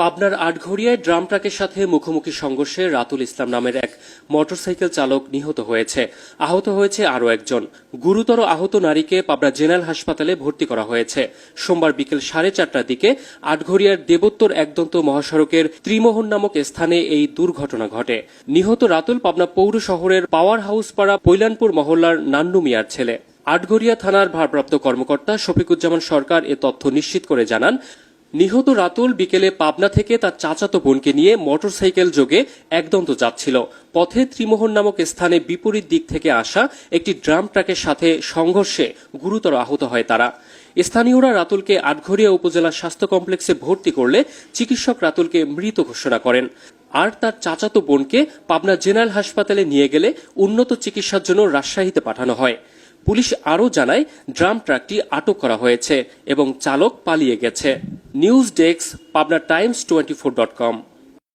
পাবনার আটঘরিয়ায় ড্রাম ট্রাকের সাথে মুখোমুখি সংঘর্ষে রাতুল ইসলাম নামের এক মোটরসাইকেল চালক নিহত হয়েছে। আহত হয়েছে আরও একজন। গুরুতর আহত নারীকে পাবনা জেনারেল হাসপাতালে ভর্তি করা হয়েছে। সোমবার বিকেল সাড়ে চারটার দিকে আটঘরিয়ার দেবোত্তর একদন্ত মহাসড়কের ত্রিমোহন নামক স্থানে এই দুর্ঘটনা ঘটে। নিহত রাতুল পাবনা পৌর শহরের পাওয়ার হাউস পাড়া পৈলানপুর মহল্লার নান্নু মিয়ার ছেলে। আটঘরিয়া থানার ভারপ্রাপ্ত কর্মকর্তা শফিকুজ্জামান সরকার এ তথ্য নিশ্চিত করে জানান নিহত রাতুল বিকেলে পাবনা থেকে তার চাচাতো বোনকে নিয়ে মোটরসাইকেল যোগে একদন্ত যাচ্ছিল। পথে ত্রিমোহন নামক স্থানে বিপরীত দিক থেকে আসা একটি ড্রাম ট্রাকের সাথে সংঘর্ষে গুরুতর আহত হয় তারা। স্থানীয়রা রাতুলকে আটঘরিয়া উপজেলা স্বাস্থ্য কমপ্লেক্সে ভর্তি করলে চিকিৎসক রাতুলকে মৃত ঘোষণা করেন। আর তার চাচাতো বোনকে পাবনা জেনারেল হাসপাতালে নিয়ে গেলে উন্নত চিকিৎসার জন্য রাজশাহীতে পাঠানো হয়। পুলিশ আরও জানায়, ড্রাম ট্রাকটি আটক করা হয়েছে এবং চালক পালিয়ে গেছে। News desk, Pabna Times twenty four dot com